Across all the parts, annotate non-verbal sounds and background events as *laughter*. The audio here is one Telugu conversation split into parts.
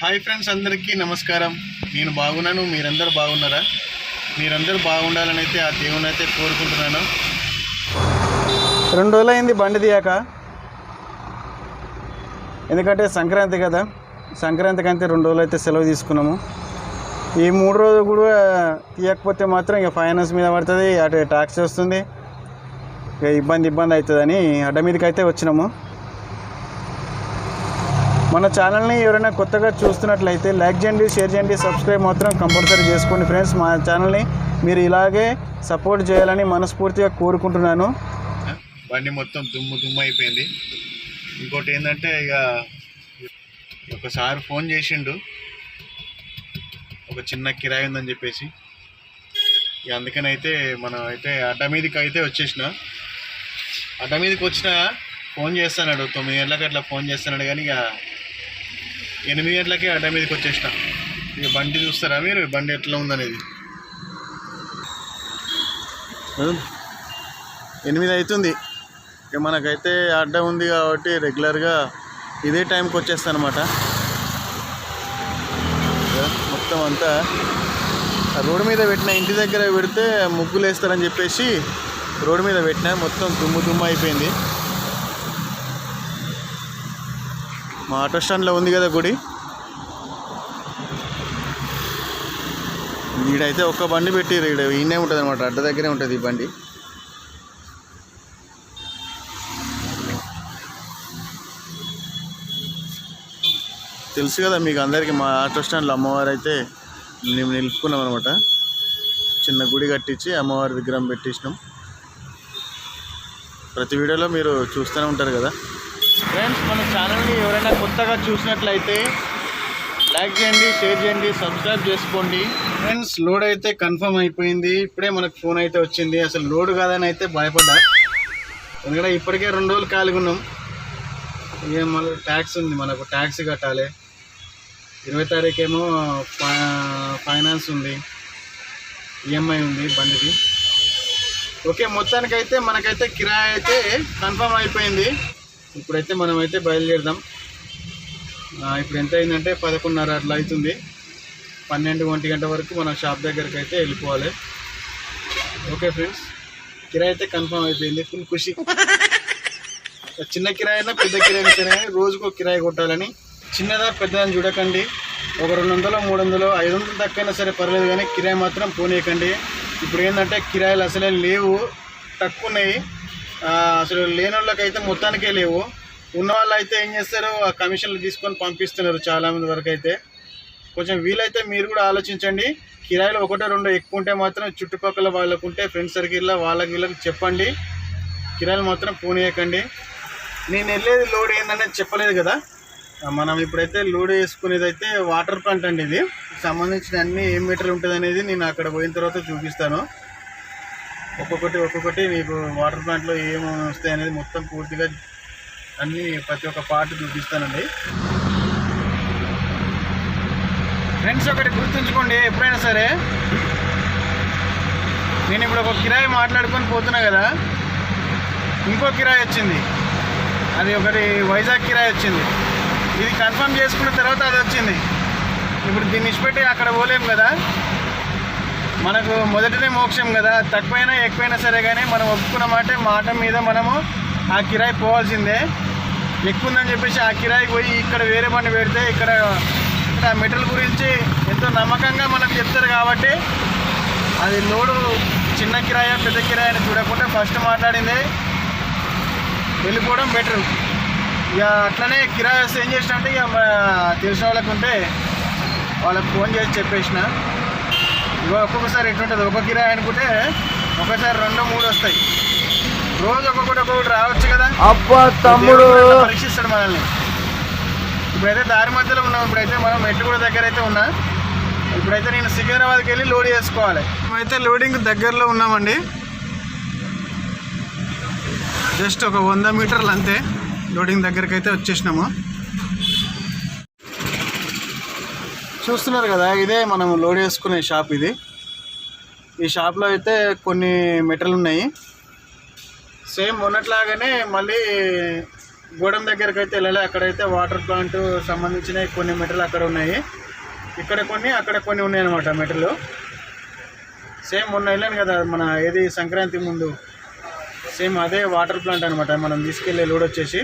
హాయ్ ఫ్రెండ్స్ అందరికీ నమస్కారం. నేను బాగున్నాను మీరందరూ బాగున్నారా? మీరందరూ బాగుండాలని అయితే ఆ దేవుని అయితే కోరుకుంటున్నాను. రెండు రోజులు అయింది బండి తీయాక. ఎందుకంటే సంక్రాంతి కదా. సంక్రాంతికి అంతే రెండు రోజులు అయితే సెలవు తీసుకున్నాము. ఈ మూడు రోజులు కూడా తీయకపోతే మాత్రం ఇక ఫైనాన్స్ మీద పడుతుంది అటు ట్యాక్స్ వస్తుంది. ఇక ఇబ్బంది ఇబ్బంది అవుతుందని అడ్డ మీదకి అయితే వచ్చినాము. మన ఛానల్ని ఎవరైనా కొత్తగా చూస్తున్నట్లయితే లైక్ చేయండి షేర్ చేయండి సబ్స్క్రైబ్ మాత్రం కంపల్సరీ చేసుకోండి ఫ్రెండ్స్ మా ఛానల్ని మీరు ఇలాగే సపోర్ట్ చేయాలని మనస్ఫూర్తిగా కోరుకుంటున్నాను. బండి మొత్తం దుమ్ము దుమ్ము అయిపోయింది. ఇంకోటి ఏంటంటే ఇక ఒకసారి ఫోన్ చేసిండు. ఒక చిన్న కిరాయి ఉందని చెప్పేసి. ఇక అందుకని అయితే మనం అయితే అడ్డ మీదకి అయితే వచ్చేసిన. అడ్డ మీదకి వచ్చిన ఫోన్ చేస్తాడు తొమ్మిది గంటలకు అట్లా ఫోన్ చేస్తున్నాడు కానీ ఇక ఎనిమిది గంటలకే అడ్డ మీదకి వచ్చేసిన. ఇక బండి చూస్తారా మీరు? బండి ఎట్లా ఉందనేది? ఎనిమిది అవుతుంది ఇక మనకైతే అడ్డ ఉంది కాబట్టి రెగ్యులర్గా ఇదే టైంకి వచ్చేస్తాను అనమాట మొత్తం అంతా రోడ్డు మీద పెట్టిన ఇంటి దగ్గర పెడితే ముగ్గులు వేస్తారని చెప్పేసి రోడ్డు మీద పెట్టిన. మొత్తం దుమ్ము దుమ్ము అయిపోయింది. మా ఆటో స్టాండ్లో ఉంది కదా గుడి. ఈడైతే ఒక్క బండి పెట్టిరు ఈడ ఈయనే ఉంటుంది అనమాట అడ్డ దగ్గరే ఉంటుంది ఈ బండి. తెలుసు కదా మీకు అందరికీ మా ఆటో స్టాండ్లో అమ్మవారు అయితే మేము నిలుపుకున్నాం అనమాట చిన్న గుడి కట్టించి అమ్మవారి విగ్రహం పెట్టించినాం ప్రతి వీడియోలో మీరు చూస్తూనే ఉంటారు కదా. ఫ్రెండ్స్ మన ఛానల్ని ఎవరైనా కొత్తగా చూసినట్లయితే లైక్ చేయండి షేర్ చేయండి సబ్స్క్రైబ్ చేసుకోండి. ఫ్రెండ్స్ లోడ్ అయితే కన్ఫర్మ్ అయిపోయింది. ఇప్పుడే మనకు ఫోన్ అయితే వచ్చింది. అసలు లోడ్ కాదని అయితే భయపడ్డా. ఎందుకంటే ఇప్పటికే రెండు రోజులు ఖాళీగా ఉన్నాం. ఇక మళ్ళీ ట్యాక్స్ ఉంది. మనకు ట్యాక్స్ కట్టాలి. ఇరవై తారీఖు ఏమో ఫైనాన్స్ ఉంది. ఈఎంఐ ఉంది బండికి ఓకే మొత్తానికైతే మనకైతే కిరాయి అయితే కన్ఫర్మ్ అయిపోయింది. ఇప్పుడైతే మనం అయితే బయలుదేరదాం ఇప్పుడు ఎంత అయిందంటే పదకొండున్నర అట్లా అవుతుంది. పన్నెండు ఒంటి గంట వరకు మనం షాప్ దగ్గరికి అయితే వెళ్ళిపోవాలి. ఓకే ఫ్రెండ్స్ కిరాయి అయితే కన్ఫర్మ్ అయిపోయింది. ఫుల్ ఖుషి. *laughs* చిన్న కిరాయి అయినా పెద్ద కిరాయి అయినా సరే రోజుకు కిరాయి కొట్టాలని. చిన్నదా పెద్దదని చూడకండి. ఒక రెండు వందలు మూడు వందలు ఐదు వందలు తక్కువైనా సరే పర్లేదు కానీ కిరాయి మాత్రం పోనీయకండి. ఇప్పుడు ఏంటంటే కిరాయిలు అసలే లేవు తక్కువ ఉన్నాయి. అసలు లేని వాళ్ళకైతే మొత్తానికే లేవు. ఉన్న వాళ్ళు అయితే ఏం చేస్తారు ఆ కమిషన్లు తీసుకొని పంపిస్తున్నారు చాలామంది వరకు అయితే. కొంచెం వీలైతే మీరు కూడా ఆలోచించండి. కిరాయిలు ఒకటో రెండో ఎక్కువ ఉంటే మాత్రం చుట్టుపక్కల వాళ్ళకు ఉంటే ఫ్రెండ్స్ సర్కిల్లో వాళ్ళకి వీళ్ళకి చెప్పండి. కిరాయిలు మాత్రం పోనీయకండి. నేను వెళ్ళేది లోడ్ ఏందనేది చెప్పలేదు కదా. మనం ఇప్పుడైతే లోడ్ వేసుకునేది అయితే వాటర్ ప్లాంట్ అండి ఇది. సంబంధించిన అన్ని ఏ మీటర్ ఉంటుంది అనేది నేను అక్కడ పోయిన తర్వాత చూపిస్తాను. ఒక్కొక్కటి ఒక్కొక్కటి మీకు వాటర్ ప్లాంట్లో ఏమి వస్తాయి అనేది మొత్తం పూర్తిగా అన్ని ప్రతి ఒక్క పార్ట్ చూపిస్తానండి. ఫ్రెండ్స్ ఒకటి గుర్తుంచుకోండి ఎప్పుడైనా సరే నేను ఇప్పుడు ఒక కిరాయి మాట్లాడుకొని పోతున్నా కదా ఇంకో కిరాయి వచ్చింది. అది ఒకటి వైజాగ్ కిరాయి వచ్చింది. ఇది కన్ఫర్మ్ చేసుకున్న తర్వాత అది వచ్చింది. ఇప్పుడు దీన్ని ఇచ్చిపెట్టి అక్కడ పోలేం కదా మనకు మొదటిదే మోక్షం కదా. తక్కువైనా ఎక్కువైనా సరే కానీ మనం ఒప్పుకున్న మాట మాట మీద మనము ఆ కిరాయి పోవాల్సిందే. ఎక్కువ ఉందని చెప్పేసి ఆ కిరాయికి పోయి ఇక్కడ వేరే పని పెడితే ఇక్కడ ఇక్కడ ఆ మెటీరియల్ గురించి ఎంతో నమ్మకంగా మనకు చెప్తారు కాబట్టి అది లోడు చిన్న కిరాయా పెద్ద కిరాయ అని చూడకుండా ఫస్ట్ మాట్లాడింది. వెళ్ళిపోవడం బెటర్. ఇక అట్లనే కిరాయి వస్తే ఏం చేసిన అంటే ఇక మా తెలిసిన వాళ్ళకు ఉంటే వాళ్ళకి ఫోన్ చేసి చెప్పేసిన. ఇక ఒక్కొక్కసారి ఎట్లుంటుంది? ఒక కిరాయి అనుకుంటే ఒకసారి రెండు మూడు వస్తాయి. రోజు ఒక్కొక్కటి ఒక్కొక్కటి రావచ్చు కదా? అబ్బా అట్లా పరీక్షిస్తాడు మనల్ని? ఇప్పుడైతే దారి మధ్యలో ఉన్నాం. ఇప్పుడైతే మనం మెట్టుగూడ దగ్గర అయితే ఉన్నా. ఇప్పుడైతే నేను సికింద్రాబాద్కి వెళ్ళి లోడ్ చేసుకోవాలి. మేమైతే లోడింగ్ దగ్గరలో ఉన్నామండి. జస్ట్ ఒక వంద మీటర్లు అంతే లోడింగ్ దగ్గరికి అయితే వచ్చేసినాము. చూస్తున్నారు కదా ఇదే మనం లోడ్ చేసుకునే షాప్ ఇది. ఈ షాప్లో అయితే కొన్ని మెటల్ ఉన్నాయి. సేమ్ మొన్నట్లాగానే మళ్ళీ గూడెం దగ్గరికి అయితే వెళ్ళాలి అక్కడైతే వాటర్ ప్లాంట్ సంబంధించిన కొన్ని మెటల్ అక్కడ ఉన్నాయి. ఇక్కడ కొన్ని అక్కడ కొన్ని ఉన్నాయి అనమాట మెటలు. సేమ్ మొన్న వెళ్ళాను కదా మన ఏది సంక్రాంతి ముందు. సేమ్ అదే వాటర్ ప్లాంట్ అనమాట మనం తీసుకెళ్ళే లోడ్ వచ్చేసి.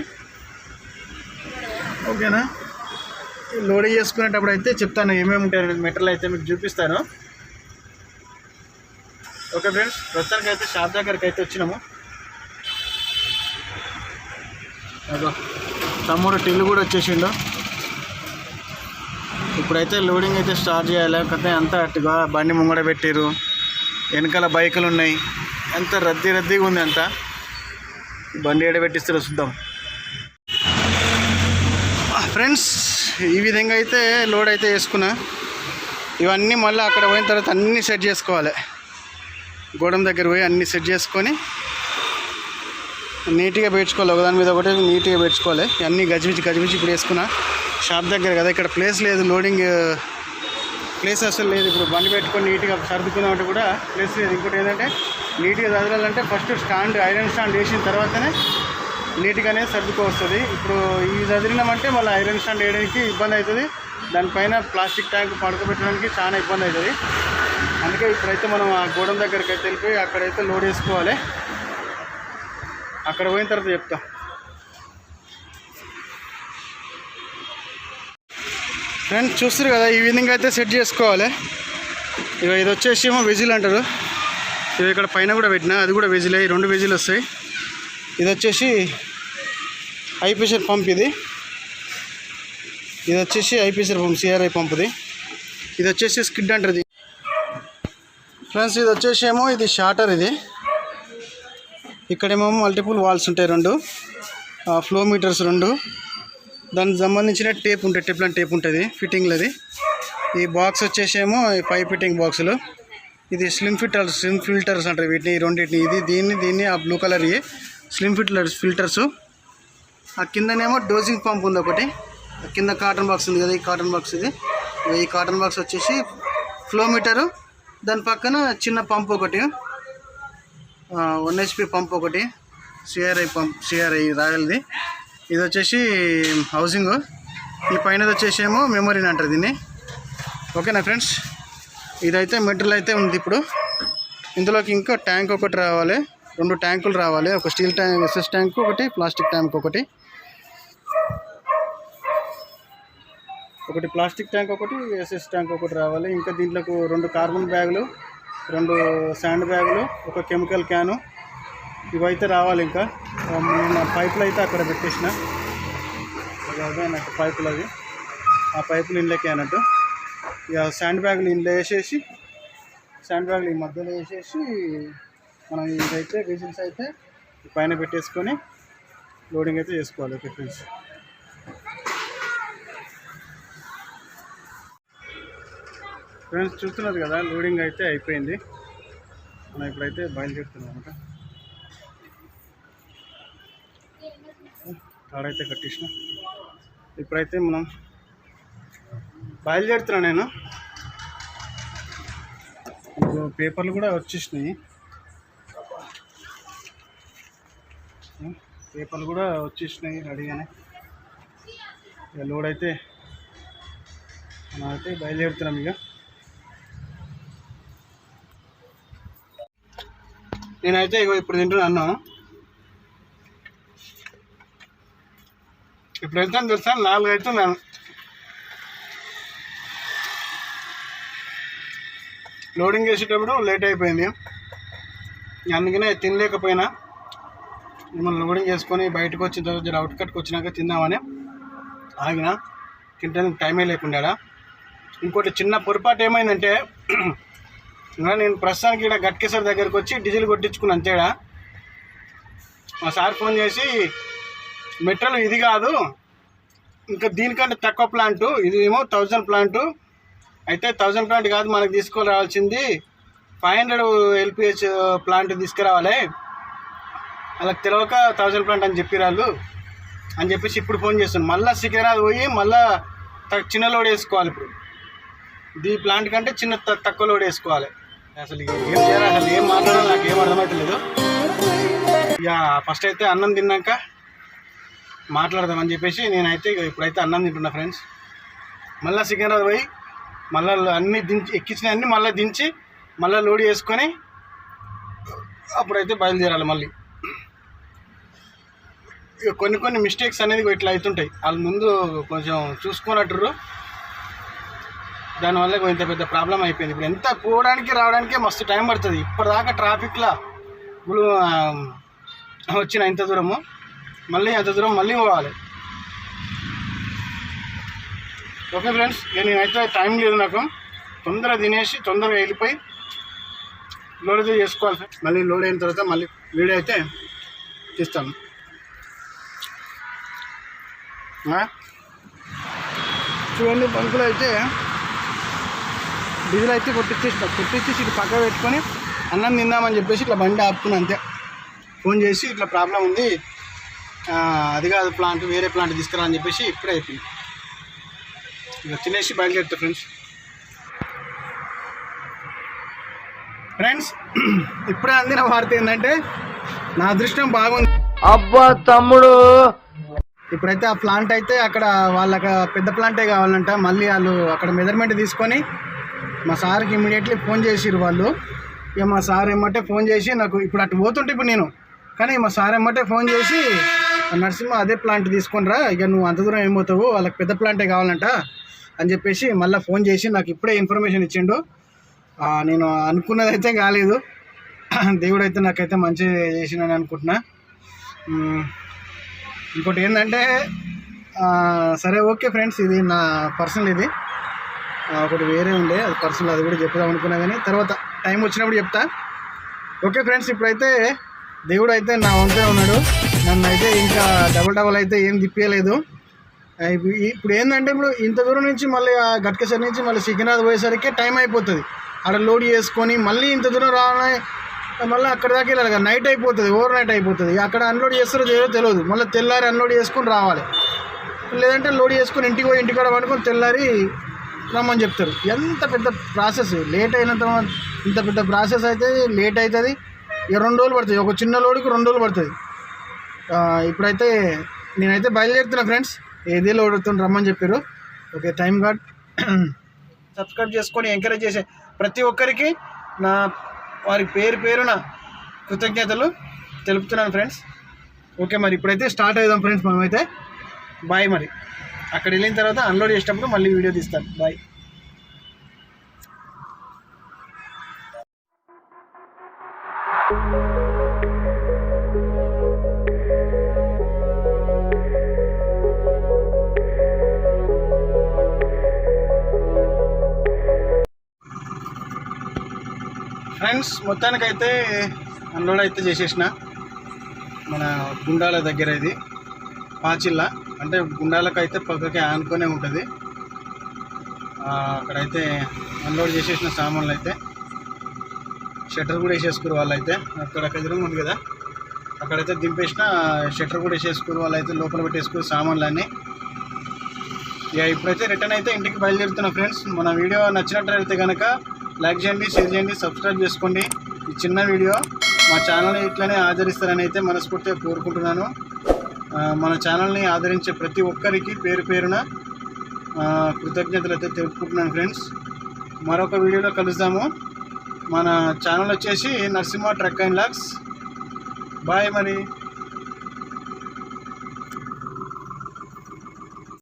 ఓకేనా? లోడ్ చేసుకునేటప్పుడు అయితే చెప్తాను ఏమేమి ఉంటాయి మెటీరియల్ అయితే మీకు చూపిస్తాను. ఓకే ఫ్రెండ్స్ ప్రస్తుతానికి అయితే షాప్ దగ్గరికి అయితే వచ్చినాము. అదో తమ్ముడు టిల్లు కూడా వచ్చేసిండు. ఇప్పుడైతే లోడింగ్ అయితే స్టార్ట్ చేయాలి. కథ అంతా అట్టుగా బండి ముంగడ పెట్టారు వెనకాల బైకులు ఉన్నాయి. ఎంత రద్దీ రద్దీగా ఉంది అంతా. బండి ఎడబెట్టిస్తారో చూద్దాం. ఫ్రెండ్స్ ఈ విధంగా అయితే లోడ్ అయితే వేసుకున్నా. ఇవన్నీ మళ్ళీ అక్కడ పోయిన తర్వాత అన్నీ సెట్ చేసుకోవాలి. గోడం దగ్గర పోయి అన్నీ సెట్ చేసుకొని నీట్గా పెట్టుకోవాలి ఒకదాని మీద ఒకటి నీట్గా పెట్టుకోవాలి అన్నీ గజిబిజి గజిబిజి ఇప్పుడు వేసుకున్నా. షాప్ దగ్గర కదా ఇక్కడ ప్లేస్ లేదు. లోడింగ్ ప్లేస్ అసలు లేదు. ఇప్పుడు బండి పెట్టుకొని నీట్గా సర్దుకున్నామంటే కూడా ప్లేస్ లేదు. ఇంకోటి ఏంటంటే నీట్గా చదవాలంటే ఫస్ట్ స్టాండ్ ఐరన్ స్టాండ్ వేసిన తర్వాతనే నీట్గానే సర్దుకొస్తుంది ఇప్పుడు ఇవి చదివినామంటే మళ్ళీ ఐరన్ స్టాండ్ వేయడానికి ఇబ్బంది అవుతుంది దానిపైన ప్లాస్టిక్ ట్యాంక్ పడుకోబెట్టడానికి చాలా ఇబ్బంది అవుతుంది అందుకే ఇప్పుడైతే మనం ఆ గోడం దగ్గరికి అయితే వెళ్ళిపోయి అక్కడైతే లోడ్ వేసుకోవాలి. అక్కడ పోయిన తర్వాత చెప్తా. ఫ్రెండ్స్ చూస్తారు కదా ఈ విధంగా అయితే సెట్ చేసుకోవాలి. ఇక ఇది వచ్చేసి ఏమో వెజిల్ అంటారు. ఇక ఇక్కడ పైన కూడా పెట్టినా అది కూడా వెజిలే ఈ రెండు వెజిల్ వస్తాయి. ఇది వచ్చేసి హై ప్రెషర్ పంప్ ఇది. ఇది వచ్చేసి హై ప్రెషర్ పంప్ సిఆర్ఐ పంప్ది ఇది. వచ్చేసి స్కిడ్ అంటారు ఇది. ఫ్రెండ్స్ ఇది వచ్చేసి ఏమో ఇది షార్టర్ ఇది. ఇక్కడేమో మల్టిపుల్ వాల్స్ ఉంటాయి రెండు. ఫ్లో మీటర్స్ రెండు. దానికి సంబంధించిన టేప్ ఉంటుంది టెప్లన్ టేప్ ఉంటుంది ఫిట్టింగ్లది ఈ బాక్స్ వచ్చేసేమో ఈ పైప్ ఫిట్టింగ్ బాక్సులు. ఇది స్లిమ్ ఫిల్టర్ స్లిమ్ ఫిల్టర్స్ అంటారు వీటిని ఈ రెండింటిని. ఇది దీన్ని దీన్ని ఆ blue colour slim filters filters. ఆ కిందనేమో డోజింగ్ పంప్ ఉంది ఒకటి. కింద కాటన్ బాక్స్ ఉంది కదా ఈ కాటన్ బాక్స్ ఇది. ఈ కాటన్ బాక్స్ వచ్చేసి ఫ్లో మీటరు దాని పక్కన చిన్న పంప్ ఒకటి వన్ హెచ్పి పంప్ ఒకటి సిఆర్ఐ పంప్ సిఆర్ఐ రాయల్ది. ఇది వచ్చేసి హౌసింగ్. ఈ పైనది వచ్చేసి ఏమో మెమొరీని అంటారు దీన్ని. ఓకేనా ఫ్రెండ్స్? ఇదైతే మెటీరియల్ అయితే ఉంది ఇప్పుడు. ఇందులోకి ఇంకా ట్యాంక్ ఒకటి రావాలి. రెండు ట్యాంకులు రావాలి. ఒక స్టీల్ ట్యాంక్ ఎస్ఎస్ ట్యాంక్ ఒకటి ప్లాస్టిక్ ట్యాంక్ ఒకటి. ఒకటి ప్లాస్టిక్ ట్యాంక్ ఒకటి ఎస్ఎస్ ట్యాంక్ ఒకటి రావాలి. ఇంకా దీంట్లోకి రెండు కార్బన్ బ్యాగులు రెండు శాండ్ బ్యాగులు ఒక కెమికల్ క్యాను ఇవైతే రావాలి ఇంకా. నేను పైపులు అయితే అక్కడ పెట్టేసిన. నాకు పైపులు అవి. ఆ పైపులు ఇండ్లకి అన్నట్టు. ఇక శాండ్ బ్యాగులు ఇంట్లో వేసేసి శాండ్ బ్యాగులు ఈ మధ్యలో వేసేసి మనం ఇదైతే విజిల్స్ అయితే పైన పెట్టేసుకొని లోడింగ్ అయితే చేసుకోవాలి. Okay friends. ఫ్రెండ్స్ చూస్తున్నారు కదా లోడింగ్ అయితే అయిపోయింది. మనం ఇప్పుడైతే బయలుదేరుతున్నాం అనమాట తాడైతే కట్టేసిన ఇప్పుడైతే మనం బయలుదేరుతున్నా నేను. ఇప్పుడు పేపర్లు కూడా వచ్చేసినాయి. పేపర్లు కూడా వచ్చేసినాయి రెడీగానే. ఇక లోడ్ అయితే మనం అయితే బయలుదేరుతున్నాం ఇక. నేనైతే ఇగో ఇప్పుడు తింటున్నా అన్నం. ఇప్పుడు ఎంత తెలుసా? నాలుగు అవుతున్నాను లోడింగ్ చేసేటప్పుడు లేట్ అయిపోయింది. అందుకనే తినలేకపోయినా. మిమ్మల్ని లోడింగ్ చేసుకొని బయటకు వచ్చిన తర్వాత జర అవుట్ కట్కి వచ్చినాక తిందామని ఆగిన. తినడానికి టైమే లేకుండా ఇంకోటి చిన్న పొరపాటు ఏమైందంటే నేను ప్రస్తుతానికి ఇక్కడ గట్కేశ్వర్ దగ్గరకు వచ్చి డీజిల్ కొట్టించుకున్నాను అంతేడా? మా సార్ ఫోన్ చేసి మెట్రల్ ఇది కాదు ఇంకా దీనికంటే తక్కువ ప్లాంటు ఇది ఏమో థౌజండ్ ప్లాంటు అయితే థౌజండ్ ప్లాంట్ కాదు మనకు తీసుకురావాల్సింది ఫైవ్ హండ్రెడ్ ఎల్పిహెచ్ ప్లాంట్ తీసుకురావాలి. అలా తెలవక థౌజండ్ ప్లాంట్ అని చెప్పిరాళ్ళు అని చెప్పేసి ఇప్పుడు ఫోన్ చేస్తున్నాను మళ్ళీ సికింద్రాబాద్ పోయి మళ్ళీ త- చిన్న లోడ్ వేసుకోవాలి ఇప్పుడు. దీ ప్లాంట్ కంటే చిన్న తక్కువ లోడ్ వేసుకోవాలి. అసలు ఏం చేయాలి అసలు ఏం మాట్లాడాలి నాకు ఏం అర్థమవుతలేదు ఇక ఫస్ట్ అయితే అన్నం తిన్నాక మాట్లాడదామని చెప్పేసి నేనైతే ఇక ఇప్పుడైతే అన్నం తింటున్నా ఫ్రెండ్స్ మళ్ళీ సికింద్రాబాద్ పోయి మళ్ళీ అన్నీ దించి ఎక్కించిన అన్నీ మళ్ళీ దించి మళ్ళీ లోడ్ చేసుకొని అప్పుడైతే బయలుదేరాలి మళ్ళీ. ఇక కొన్ని కొన్ని మిస్టేక్స్ అనేది ఇట్లా అవుతుంటాయి. వాళ్ళ ముందు కొంచెం చూసుకున్నట్టు దానివల్ల ఇంత పెద్ద ప్రాబ్లం అయిపోయింది. ఇప్పుడు ఎంత పోవడానికి రావడానికే మస్తు టైం పడుతుంది. ఇప్పటిదాకా ట్రాఫిక్లో ఇప్పుడు వచ్చిన ఇంత దూరము మళ్ళీ అంత దూరం మళ్ళీ పోవాలి. ఓకే ఫ్రెండ్స్ నేనైతే టైం లేదు నాకు. తొందరగా తినేసి తొందరగా వెళ్ళిపోయి లోడ్ అయితే చేసుకోవాలి ఫ్రెండ్స్ మళ్ళీ లోడ్ అయిన తర్వాత మళ్ళీ వీడియో అయితే తీస్తాను. చూడండి బంకులు అయితే డీజిల్ అయితే కొట్టించేసి కొట్టించేసి ఇటు పక్క పెట్టుకొని అన్నం తిందామని చెప్పేసి ఇట్లా బండి ఆపుకున్నా అంతే. ఫోన్ చేసి ఇట్లా ప్రాబ్లం ఉంది. అది కాదు ప్లాంట్ వేరే ప్లాంట్ తీసుకురా అని చెప్పేసి ఇప్పుడే అయిపోయింది ఇక తినేసి బయలుదేరుతా ఫ్రెండ్స్. ఫ్రెండ్స్ ఇప్పుడే అందిన వార్త ఏంటంటే నా అదృష్టం బాగుంది. అబ్బా తమ్ముడు! ఇప్పుడైతే ఆ ప్లాంట్ అయితే అక్కడ వాళ్ళకి పెద్ద ప్లాంటే కావాలంట. మళ్ళీ వాళ్ళు అక్కడ మెజర్మెంట్ తీసుకొని మా సార్కి ఇమీడియట్లీ ఫోన్ చేసిరు వాళ్ళు. ఇక మా సార్ ఏమంటే ఫోన్ చేసి నాకు ఇప్పుడు అటు పోతుంటే ఇప్పుడు నేను. కానీ మా సార్ ఏమంటే ఫోన్ చేసి నరసింహ అదే ప్లాంట్ తీసుకొనిరా ఇక నువ్వు అంత దూరం ఏమవుతావు? వాళ్ళకి పెద్ద ప్లాంటే కావాలంట. అని చెప్పేసి మళ్ళీ ఫోన్ చేసి నాకు ఇప్పుడే ఇన్ఫర్మేషన్ ఇచ్చిండు. నేను అనుకున్నది అయితే కాలేదు. దేవుడు అయితే నాకైతే మంచి చేసినని అనుకుంటున్నా. ఇంకోటి ఏంటంటే సరే ఓకే ఫ్రెండ్స్ ఇది నా పర్సనల్ ఇది. ఒకటి వేరే ఉండే అది పర్సనల్ అది కూడా చెప్దాం అనుకున్నా కానీ తర్వాత టైం వచ్చినప్పుడు చెప్తా. ఓకే ఫ్రెండ్స్ ఇప్పుడైతే దేవుడు అయితే నా వంతే ఉన్నాడు. నన్ను అయితే ఇంకా డబల్ డబల్ అయితే ఏం తిప్పేయలేదు. ఇప్పుడు ఇప్పుడు ఏంటంటే ఇప్పుడు ఇంత దూరం నుంచి మళ్ళీ ఆ గట్కేసరి నుంచి మళ్ళీ సికింద్రాబాద్ పోయేసరికి టైం అయిపోతుంది. అక్కడ లోడ్ చేసుకొని మళ్ళీ ఇంత దూరం రావాలని మళ్ళీ అక్కడ దాకా వెళ్ళాలి కదా నైట్ అయిపోతుంది ఓవర్ నైట్ అయిపోతుంది. అక్కడ అన్లోడ్ చేస్తారో ఏదో తెలియదు మళ్ళీ తెల్లారి అన్లోడ్ చేసుకొని రావాలి. లేదంటే లోడ్ చేసుకొని ఇంటికి పోయి ఇంటికాడ పండుకొని తెల్లారి రమ్మని చెప్తారు. ఎంత పెద్ద ప్రాసెస్? లేట్ అయిన తర్వాత ఇంత పెద్ద ప్రాసెస్ అయితే లేట్ అవుతుంది. ఇక రెండు రోజులు పడుతుంది. ఒక చిన్న లోడుకి రెండు రోజులు పడుతుంది. ఇప్పుడైతే నేనైతే బయలుదేరుతున్నా ఫ్రెండ్స్. ఏదే లోడ్ అవుతుంది రమ్మని చెప్పారు. ఓకే టైం గాడ్. సబ్స్క్రైబ్ చేసుకొని ఎంకరేజ్ చేసే ప్రతి ఒక్కరికి నా వారి పేరు పేరున కృతజ్ఞతలు తెలుపుతున్నాను ఫ్రెండ్స్. ఓకే మరి ఇప్పుడైతే స్టార్ట్ అవుదాం ఫ్రెండ్స్ మనమైతే. బాయ్ మరి. అక్కడ వెళ్ళిన తర్వాత అన్లోడ్ చేసేటప్పుడు మళ్ళీ వీడియో తీస్తాను. బాయ్ ఫ్రెండ్స్ మొత్తానికైతే అన్లోడ్ అయితే చేసేసిన. మన గుండాల దగ్గర ఇది. పాచిల్ల అంటే గుండాలకు అయితే పక్కకి ఆనుకొనే ఉంటుంది. అక్కడైతే అన్లోడ్ చేసేసిన సామాన్లు అయితే షట్టర్ కూడా వేసేసుకురు వాళ్ళు అయితే అక్కడ ఎదురుగా ఉంది కదా అక్కడైతే దింపేసిన షట్టర్ కూడా వేసేసుకురు వాళ్ళు అయితే లోపల పెట్టేసుకురు సామాన్లు అన్నీ ఇక ఇప్పుడైతే రిటర్న్ అయితే ఇంటికి బయలుదేరుతున్నా ఫ్రెండ్స్. మన వీడియో నచ్చినట్లయితే కనుక లైక్ చేయండి షేర్ చేయండి సబ్స్క్రైబ్ చేసుకోండి. ఈ చిన్న వీడియో మా ఛానల్ని ఇట్లనే ఆదరిస్తారని అయితే మనస్ఫూర్తిగా కోరుకుంటున్నాను. మన ఛానల్ని ఆదరించే ప్రతి ఒక్కరికి పేరు పేరున కృతజ్ఞతలు అయితే తెలుపుకుంటున్నాను ఫ్రెండ్స్. మరొక వీడియోలో కలుద్దాము. మన ఛానల్ వచ్చేసి Narasimha truck and lakhs. Bye మరి.